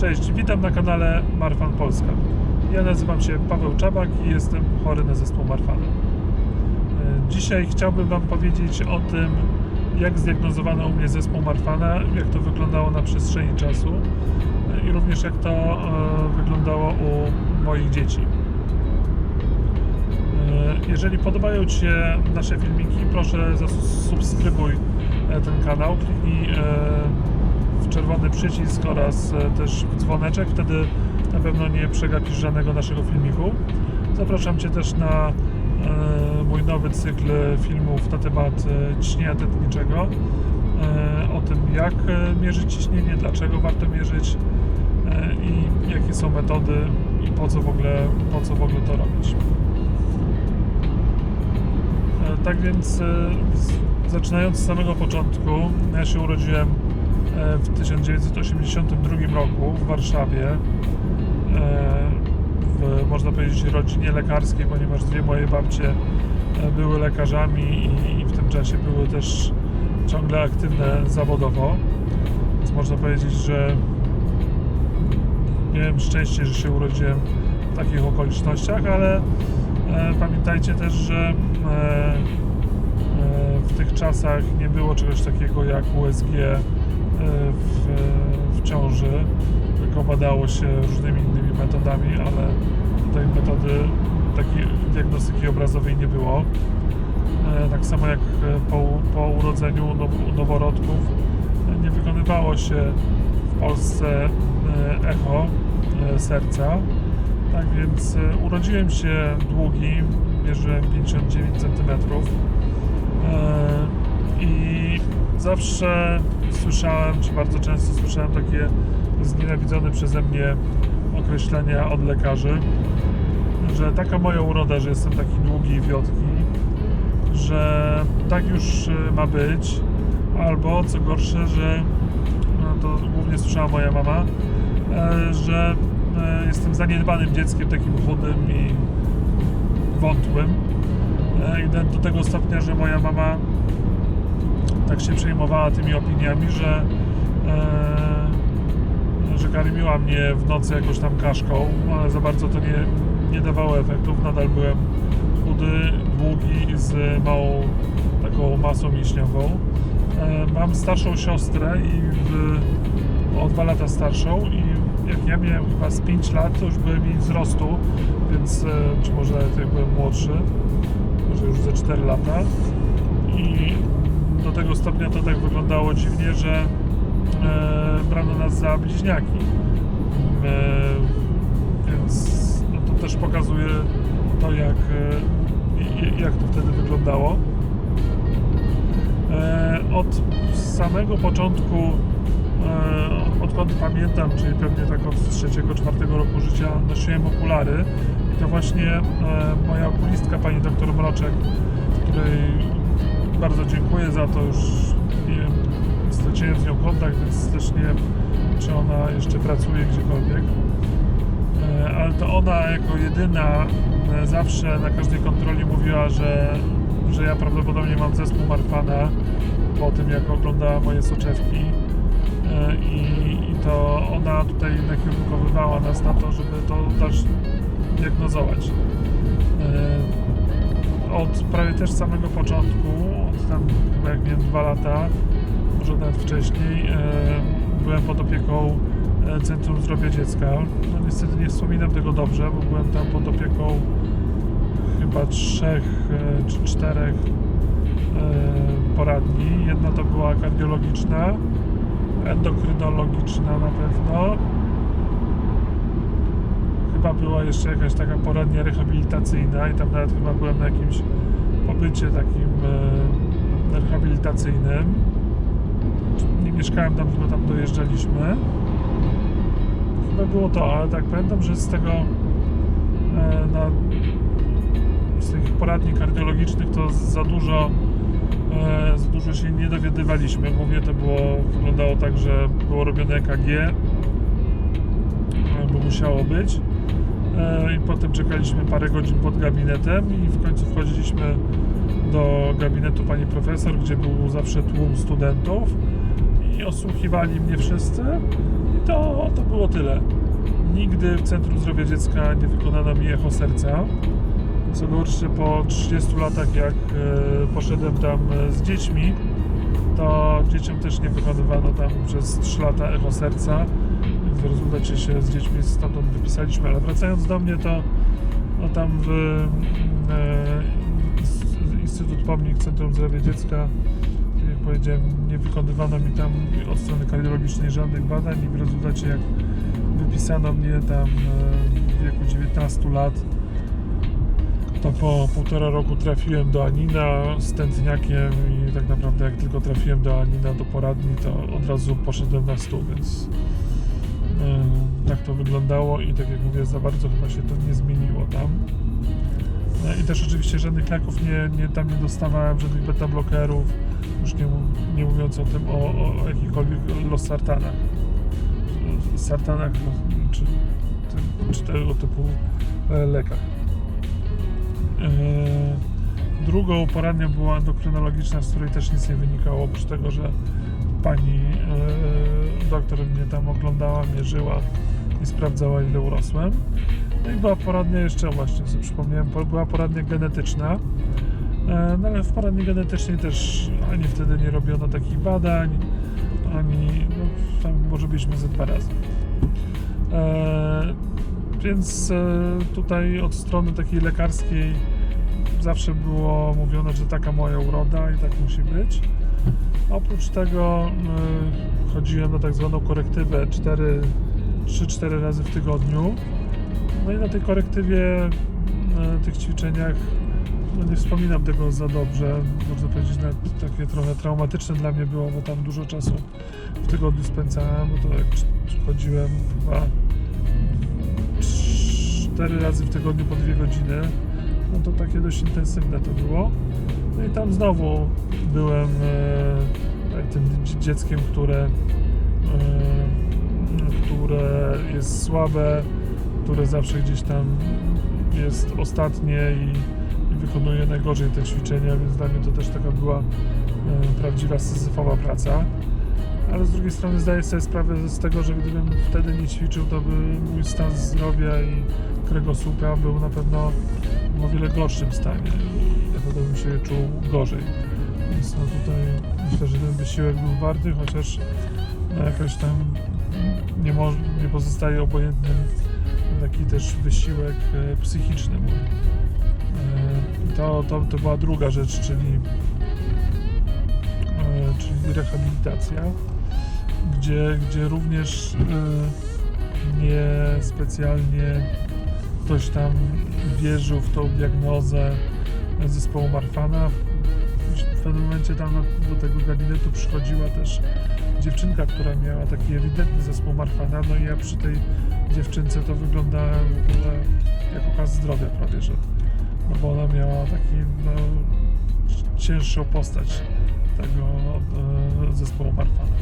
Cześć, witam na kanale Marfan Polska. Ja nazywam się Paweł Czabak i jestem chory na zespół Marfana. E, Dzisiaj chciałbym Wam powiedzieć o tym, jak zdiagnozowano u mnie zespół Marfana, jak to wyglądało na przestrzeni czasu e, i również jak to e, wyglądało u moich dzieci. Jeżeli podobają Ci się nasze filmiki, proszę zasubskrybuj ten kanał, kliknij w czerwony przycisk oraz e, też w dzwoneczek, wtedy na pewno nie przegapisz żadnego naszego filmiku. Zapraszam Cię też na e, mój nowy cykl filmów na temat ciśnienia tętniczego, e, o tym jak mierzyć ciśnienie, dlaczego warto mierzyć i jakie są metody i po co w ogóle, po co w ogóle to robić. Tak więc zaczynając z samego początku, ja się urodziłem w 1982 roku w Warszawie. e, W, można powiedzieć, rodzinie lekarskiej, ponieważ dwie moje babcie e, były lekarzami i, i w tym czasie były też ciągle aktywne zawodowo. Więc można powiedzieć, że miałem szczęście, że się urodziłem w takich okolicznościach, ale e, pamiętajcie też, że e, e, w tych czasach nie było czegoś takiego jak USG e, w, w ciąży, tylko badało się różnymi innymi metodami, ale tej metody takiej diagnostyki obrazowej nie było. E, Tak samo jak e, po, po urodzeniu now- noworodków e, nie wykonywało się w Polsce e, echo e, serca. Tak więc e, urodziłem się długi, mierzyłem 59 cm i zawsze słyszałem, czy bardzo często słyszałem takie znienawidzone przeze mnie określenia od lekarzy, że taka moja uroda, że jestem taki długi i wiotki, że tak już e, ma być, albo co gorsze, że no to głównie słyszała moja mama, e, że e, jestem zaniedbanym dzieckiem, takim chudym i wątłym. I do tego stopnia, że moja mama tak się przejmowała tymi opiniami, że, e, że karmiła mnie w nocy jakąś tam kaszką, ale za bardzo to nie, nie dawało efektów. Nadal byłem chudy, długi, z małą taką masą mięśniową. E, mam starszą siostrę i w, o dwa lata starszą i jak ja miałem chyba z 5 lat, to już byłem jej wzrostu, więc e, czy może nawet jak byłem młodszy, może już ze 4 lata i do tego stopnia to tak wyglądało dziwnie, że e, brano nas za bliźniaki. E, więc no, to też pokazuje to, jak, e, jak to wtedy wyglądało. E, od samego początku, e, odkąd pamiętam, czyli pewnie tak od trzeciego, czwartego roku życia, nosiłem okulary. I to właśnie e, moja okulistka, pani doktor Mroczek, której bardzo dziękuję za to, już nie straciłem z nią kontakt, więc też nie wiem, czy ona jeszcze pracuje gdziekolwiek. E, Ale to ona jako jedyna e, zawsze na każdej kontroli mówiła, że, że ja prawdopodobnie mam zespół Marfana po tym, jak oglądała moje soczewki. E, I, I to ona tutaj nakierunkowywała nas na to, żeby to też diagnozować. Od prawie też samego początku, tam chyba jak miałem dwa lata, może nawet wcześniej, e, byłem pod opieką e, Centrum Zdrowia Dziecka. No niestety nie wspominam tego dobrze, bo byłem tam pod opieką chyba trzech e, czy czterech poradni. Jedna to była kardiologiczna, endokrynologiczna na pewno. Chyba była jeszcze jakaś taka poradnia rehabilitacyjna i tam nawet chyba byłem na jakimś pobycie takim rehabilitacyjnym. Nie mieszkałem tam, tylko tam dojeżdżaliśmy. Chyba było to, ale tak pamiętam, że z tego e, na, z tych poradni kardiologicznych to za dużo e, za dużo się nie dowiadywaliśmy. Głównie to było, wyglądało tak, że było robione EKG, e, bo musiało być. I potem czekaliśmy parę godzin pod gabinetem i w końcu wchodziliśmy do gabinetu pani profesor, gdzie był zawsze tłum studentów i osłuchiwali mnie wszyscy I to, to było tyle. Nigdy w Centrum Zdrowia Dziecka nie wykonano mi echo serca. Co gorsze, po 30 latach, jak e, poszedłem tam e, z dziećmi, to dzieciom też nie wykonywano tam przez 3 lata echo serca. Więc w rezultacie się z dziećmi stamtąd wypisaliśmy. Ale wracając do mnie, to no tam w e, Instytut Pomnik Centrum Zdrowia Dziecka, tak jak powiedziałem, nie wykonywano mi tam od strony kardiologicznej żadnych badań i w rezultacie jak wypisano mnie tam e, w wieku 19 lat, to po półtora roku trafiłem do Anina z tętniakiem i tak naprawdę jak tylko trafiłem do Anina do poradni, to od razu poszedłem na stół, więc e, tak to wyglądało i tak jak mówię, za bardzo chyba się to nie zmieniło tam. E, I też oczywiście żadnych leków nie, nie, tam nie dostawałem, żadnych beta blokerów, już nie, nie mówiąc o tym, o, o jakichkolwiek losartanach. Sartanach no, czy, czy, tego typu e, lekach. E, Drugą poradnią była endokrynologiczna, z której też nic nie wynikało, oprócz tego, że pani doktor mnie tam oglądała, mierzyła i sprawdzała, ile urosłem. No i była poradnia jeszcze, właśnie sobie przypomniałem, po- była poradnia genetyczna. E, No ale w poradni genetycznej też ani wtedy nie robiono takich badań, ani no, tam może byliśmy ze dwa razy. E, więc e, tutaj od strony takiej lekarskiej zawsze było mówione, że taka moja uroda i tak musi być. Oprócz tego e, chodziłem na tak zwaną korektywę 4, 3-4 razy w tygodniu. No i na tej korektywie, na tych ćwiczeniach, no nie wspominam tego za dobrze. Można powiedzieć, nawet takie trochę traumatyczne dla mnie było, bo tam dużo czasu w tygodniu spędzałem. Bo to jak chodziłem chyba 4 razy w tygodniu po 2 godziny, no to takie dość intensywne to było. No i tam znowu byłem e, tym dzieckiem, które, e, które jest słabe, które zawsze gdzieś tam jest ostatnie i, i wykonuje najgorzej te ćwiczenia, więc dla mnie to też taka była e, prawdziwa syzyfowa praca. Ale z drugiej strony zdaję sobie sprawę z tego, że gdybym wtedy nie ćwiczył, to by mój stan zdrowia i kręgosłupa był na pewno w o wiele gorszym stanie i na pewno bym się czuł gorzej. Więc no tutaj myślę, że ten wysiłek był warty, chociaż no jakoś tam nie, nie pozostaje obojętnym taki też wysiłek e, psychiczny mój. E, To, to, to była druga rzecz, czyli, e, czyli rehabilitacja, gdzie, gdzie również nie specjalnie ktoś tam wierzył w tą diagnozę zespołu Marfana. W pewnym momencie tam do tego gabinetu przychodziła też dziewczynka, która miała taki ewidentny zespół Marfana, no i ja przy tej dziewczynce to wyglądałem w ogóle jak okaz zdrowia prawie, że no bo ona miała taki no, cięższą postać tego e, zespołu Marfana.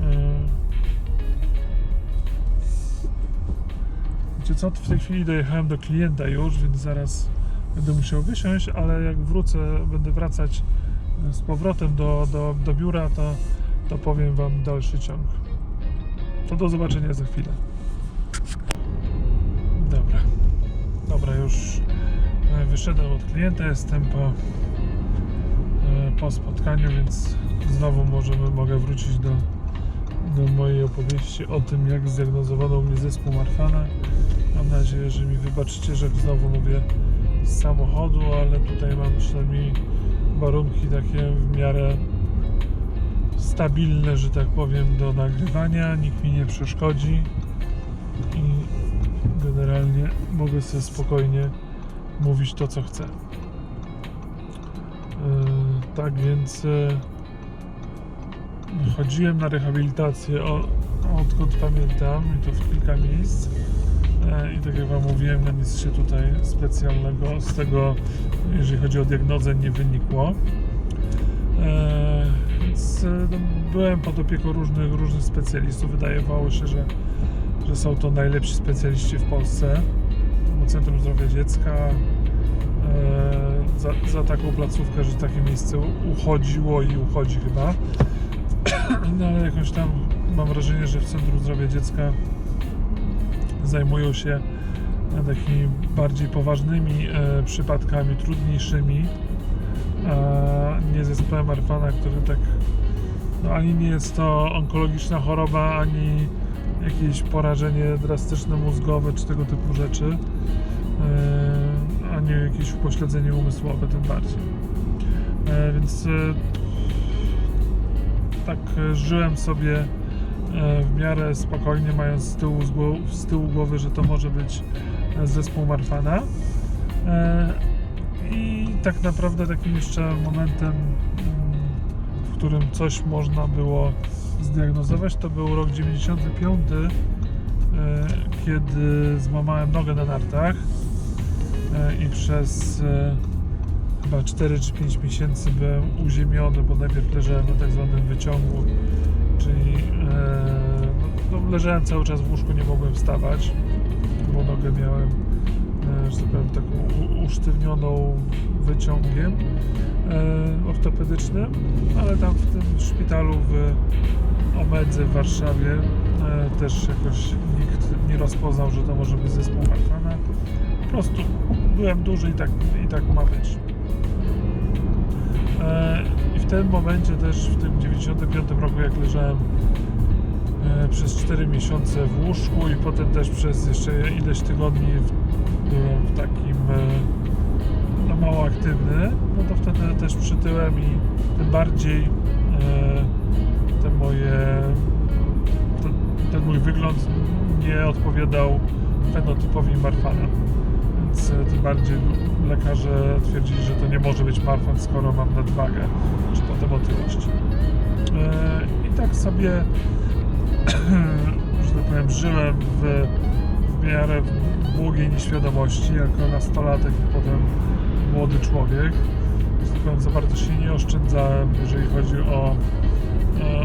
E, Wiecie co, w tej chwili dojechałem do klienta już, więc zaraz będę musiał wysiąść, ale jak wrócę, będę wracać z powrotem do, do, do biura, to, to powiem Wam dalszy ciąg. To do zobaczenia za chwilę. Dobra, już e, wyszedłem od klienta, jestem po, e, po spotkaniu, więc znowu możemy, mogę wrócić do, do mojej opowieści o tym, jak zdiagnozowano mnie zespół Marfana. Mam nadzieję, że mi wybaczycie, że znowu mówię z samochodu, ale tutaj mam przynajmniej warunki takie w miarę stabilne, że tak powiem, do nagrywania. Nikt mi nie przeszkodzi i generalnie mogę sobie spokojnie mówić to, co chcę. Yy, tak więc yy, chodziłem na rehabilitację odkąd pamiętam i to w kilka miejsc. E, I tak jak Wam mówiłem, no nic się tutaj specjalnego z tego, jeżeli chodzi o diagnozę, nie wynikło. E, Więc e, no, byłem pod opieką różnych, różnych specjalistów. Wydawało się, że, że są to najlepsi specjaliści w Polsce. Bo Centrum Zdrowia Dziecka e, za, za taką placówkę, że takie miejsce uchodziło i uchodzi chyba. No ale jakoś tam mam wrażenie, że w Centrum Zdrowia Dziecka zajmują się takimi bardziej poważnymi e, przypadkami, trudniejszymi, a nie zespołem Marfana, który tak no, ani nie jest to onkologiczna choroba, ani jakieś porażenie drastyczne mózgowe czy tego typu rzeczy, e, ani jakieś upośledzenie umysłowe tym bardziej. E, Więc e, tak żyłem sobie w miarę spokojnie, mając z tyłu, z tyłu głowy, że to może być zespół Marfana. I tak naprawdę takim jeszcze momentem, mm, w którym coś można było zdiagnozować, to był rok 95, e, kiedy złamałem nogę na nartach e, i przez e, chyba 4 czy 5 miesięcy byłem uziemiony, bo najpierw leżałem na tak zwanym wyciągu, czyli no, no, leżałem cały czas w łóżku, nie mogłem wstawać, bo nogę miałem, że tak powiem, taką usztywnioną wyciągiem ortopedycznym, ale tam w tym szpitalu w Omedze w Warszawie e, też jakoś nikt nie rozpoznał, że to może być zespół Marfana. Po prostu byłem duży i tak, i tak ma być. E, I w tym momencie też, w tym 95 roku, jak leżałem e, przez 4 miesiące w łóżku i potem też przez jeszcze ileś tygodni byłem w takim no, mało aktywny, no to wtedy też przytyłem i tym bardziej moje ten, mój wygląd nie odpowiadał fenotypowi Marfana. Więc e, tym bardziej lekarze twierdzili, że to nie może być Marfan, skoro mam nadwagę, czy potem otyłość. E, I tak sobie, że tak powiem, żyłem w, w miarę długiej nieświadomości, jako nastolatek i potem młody człowiek. Że tak za bardzo się nie oszczędzałem, jeżeli chodzi o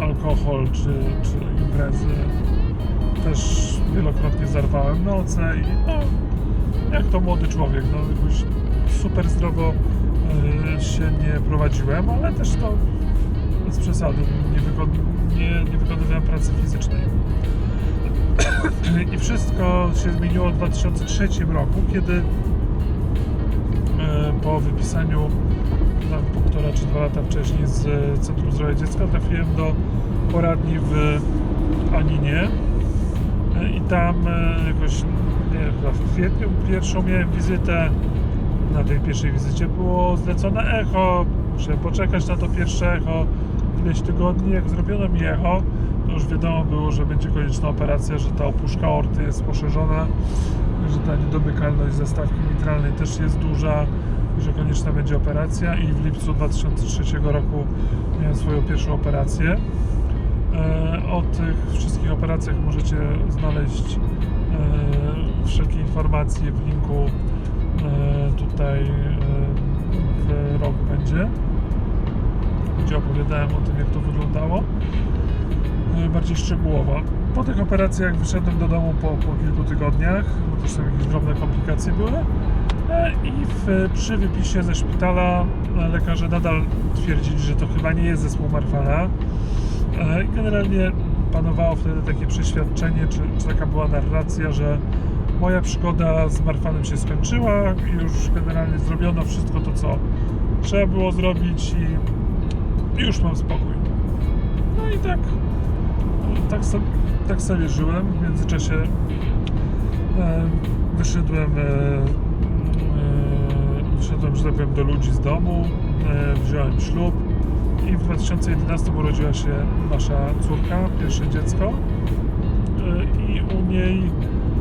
alkohol czy, czy imprezy. Też wielokrotnie zarwałem noce i no, jak to młody człowiek, no jakoś super zdrowo e, się nie prowadziłem, ale też to bez przesady, nie, wykon- nie, nie wykonywałem pracy fizycznej. I wszystko się zmieniło w 2003 roku, kiedy e, po wypisaniu tam półtora czy dwa lata wcześniej z e, Centrum Zdrowia Dziecka trafiłem do poradni w Aninie. E, i tam e, jakoś nie wiem, chyba w kwietniu pierwszą miałem wizytę. Na tej pierwszej wizycie było zlecone echo. Musiałem poczekać na to pierwsze echo. Ileś tygodni jak zrobiono mi echo to już wiadomo było, że będzie konieczna operacja, że ta opuszka aorty jest poszerzona że ta niedomykalność zastawki mitralnej też jest duża że konieczna będzie operacja. I w lipcu 2003 roku miałem swoją pierwszą operację. E, O tych wszystkich operacjach możecie znaleźć e, wszelkie informacje w linku e, tutaj w rok będzie, gdzie opowiadałem o tym, jak to wyglądało bardziej szczegółowo. Po tych operacjach wyszedłem do domu po, po kilku tygodniach, bo też tam jakieś drobne komplikacje były. E, I w, przy wypisie ze szpitala e, lekarze nadal twierdzili, że to chyba nie jest zespół Marfana. E, generalnie panowało wtedy takie przeświadczenie, czy, czy taka była narracja, że moja przygoda z Marfanem się skończyła i już generalnie zrobiono wszystko to, co trzeba było zrobić i już mam spokój. No i tak, tak, so, tak sobie żyłem. W międzyczasie e, wyszedłem, e, e, wyszedłem, że tak powiem, do ludzi z domu, e, wziąłem ślub i w 2011 urodziła się nasza córka, pierwsze dziecko E, i u niej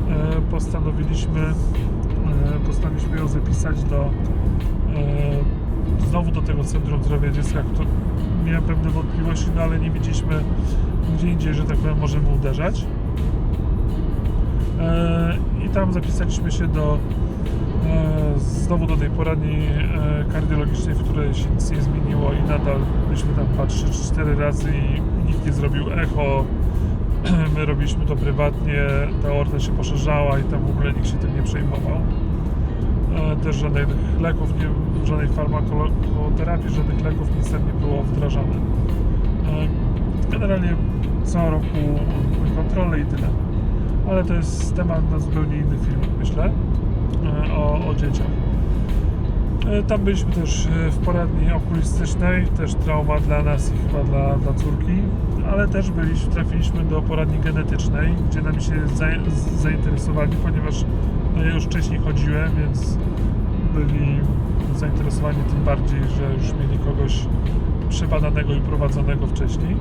e, postanowiliśmy e, postanowiliśmy ją zapisać do e, znowu do tego Centrum Zdrowia Dziecka, które miałem pewne wątpliwości, no ale nie widzieliśmy gdzie indziej, że tak powiem, możemy uderzać. E, I tam zapisaliśmy się do e, znowu do tej poradni e, kardiologicznej, w której się nic nie zmieniło i nadal byliśmy tam chyba 3 czy 4 razy i nikt nie zrobił echo. My robiliśmy to prywatnie, ta aorta się poszerzała i tam w ogóle nikt się tym nie przejmował. E, Też żadnych leków, nie, żadnej farmakoterapii, żadnych leków tam nie było wdrażane. E, Generalnie co roku kontrolę i tyle. Ale to jest temat na zupełnie inny film, myślę, e, o, o dzieciach. Tam byliśmy też w poradni okulistycznej, też trauma dla nas i chyba dla, dla córki, ale też byliśmy, trafiliśmy do poradni genetycznej, gdzie nami się zainteresowali, ponieważ no, ja już wcześniej chodziłem, więc byli zainteresowani tym bardziej, że już mieli kogoś przebadanego i prowadzonego wcześniej.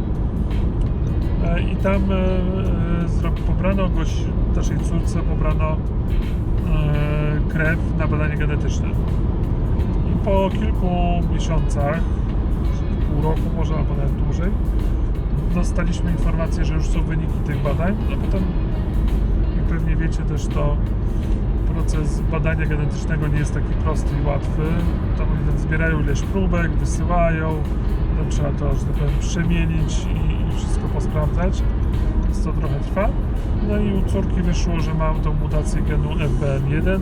E, I tam e, e, pobrano goś, naszej córce pobrano krew na badanie genetyczne. I po kilku miesiącach, pół roku może albo nawet dłużej, dostaliśmy informację, że już są wyniki tych badań. No potem, jak pewnie wiecie też, to proces badania genetycznego nie jest taki prosty i łatwy. Tam zbierają ileś próbek, wysyłają, tam trzeba to, że tak powiem, i, i wszystko posprawdzać, więc to trochę trwa. No i u córki wyszło, że mam tą mutację genu FBN1,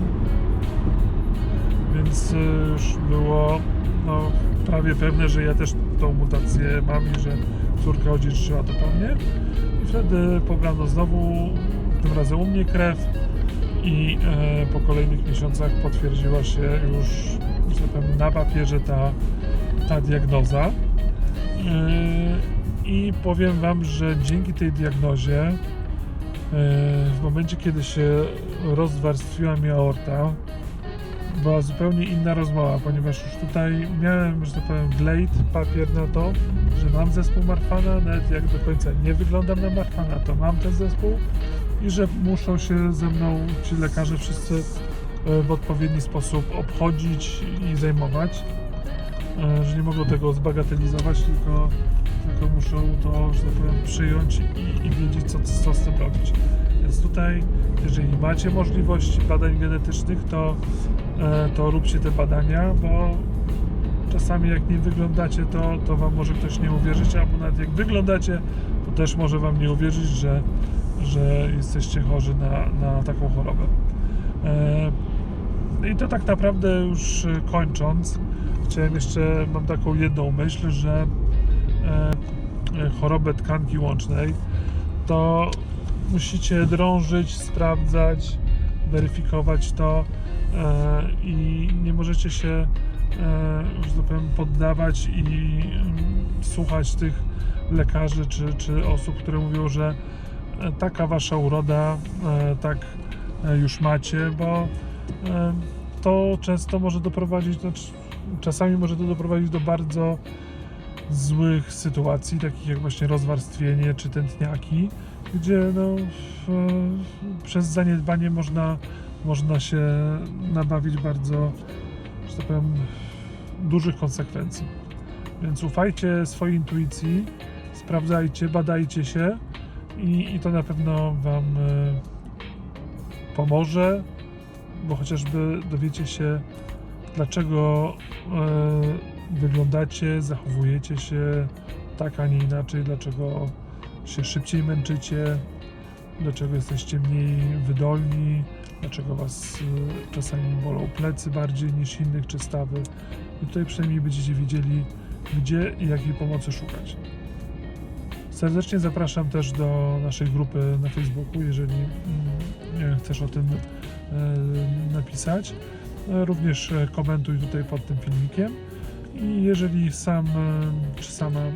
więc y, już było no, prawie pewne, że ja też tą mutację mam i że córka odziedziczyła to po mnie. I wtedy pobrano znowu, tym razem u mnie krew i e, po kolejnych miesiącach potwierdziła się już, na papierze ta, ta diagnoza. E, I powiem Wam, że dzięki tej diagnozie, e, w momencie kiedy się rozwarstwiła mi aorta, była zupełnie inna rozmowa, ponieważ już tutaj miałem, że tak powiem, papier na to, że mam zespół Marfana, nawet jak do końca nie wyglądam na Marfana, to mam ten zespół i że muszą się ze mną ci lekarze wszyscy e, w odpowiedni sposób obchodzić i zajmować, e, że nie mogą tego zbagatelizować, tylko, tylko muszą to, że tak powiem, przyjąć i, i wiedzieć, co, co z tym robić. Więc tutaj, jeżeli macie możliwości badań genetycznych, to, e, to róbcie te badania, bo czasami jak nie wyglądacie, to, to wam może ktoś nie uwierzyć, albo nawet jak wyglądacie, to też może wam nie uwierzyć, że, że jesteście chorzy na, na taką chorobę. E, I to tak naprawdę już e, kończąc, chciałem jeszcze, mam taką jedną myśl, że chorobę tkanki łącznej to musicie drążyć, sprawdzać, weryfikować to e, i nie możecie się, e, że tak powiem, poddawać i mm, słuchać tych lekarzy czy, czy osób, które mówią, że e, taka wasza uroda, tak już macie, bo to często może doprowadzić, czasami może to doprowadzić do bardzo złych sytuacji, takich jak właśnie rozwarstwienie czy tętniaki, gdzie no, w, przez zaniedbanie można, można się nabawić bardzo, że tak powiem, dużych konsekwencji. Więc ufajcie swojej intuicji, sprawdzajcie, badajcie się i, i to na pewno Wam e, pomoże, bo chociażby dowiecie się, dlaczego e, wyglądacie, zachowujecie się tak, a nie inaczej, dlaczego się szybciej męczycie, dlaczego jesteście mniej wydolni, dlaczego Was y, czasami bolą plecy bardziej niż innych, czy stawy. I tutaj przynajmniej będziecie wiedzieli, gdzie i jakiej pomocy szukać. Serdecznie zapraszam też do naszej grupy na Facebooku, jeżeli mm, chcesz o tym e, napisać. E, Również komentuj tutaj pod tym filmikiem. I jeżeli sam e, czy sama e,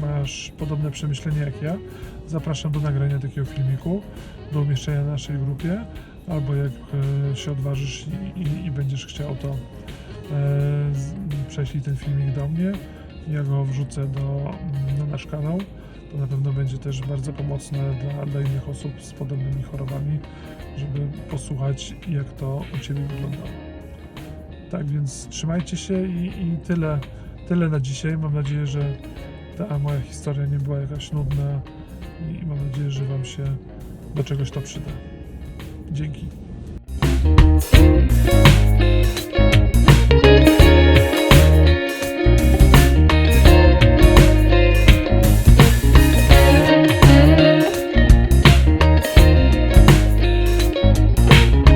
masz podobne przemyślenia jak ja, zapraszam do nagrania takiego filmiku, do umieszczenia na naszej grupie, albo jak e, się odważysz i, i, i będziesz chciał, to prześlij ten filmik do mnie. Ja go wrzucę do, na nasz kanał. To na pewno będzie też bardzo pomocne dla, dla innych osób z podobnymi chorobami, żeby posłuchać, jak to u Ciebie wyglądało. Tak więc trzymajcie się i, i tyle, tyle na dzisiaj. Mam nadzieję, że ta moja historia nie była jakaś nudna i mam nadzieję, że Wam się do czegoś to przyda. Dzięki.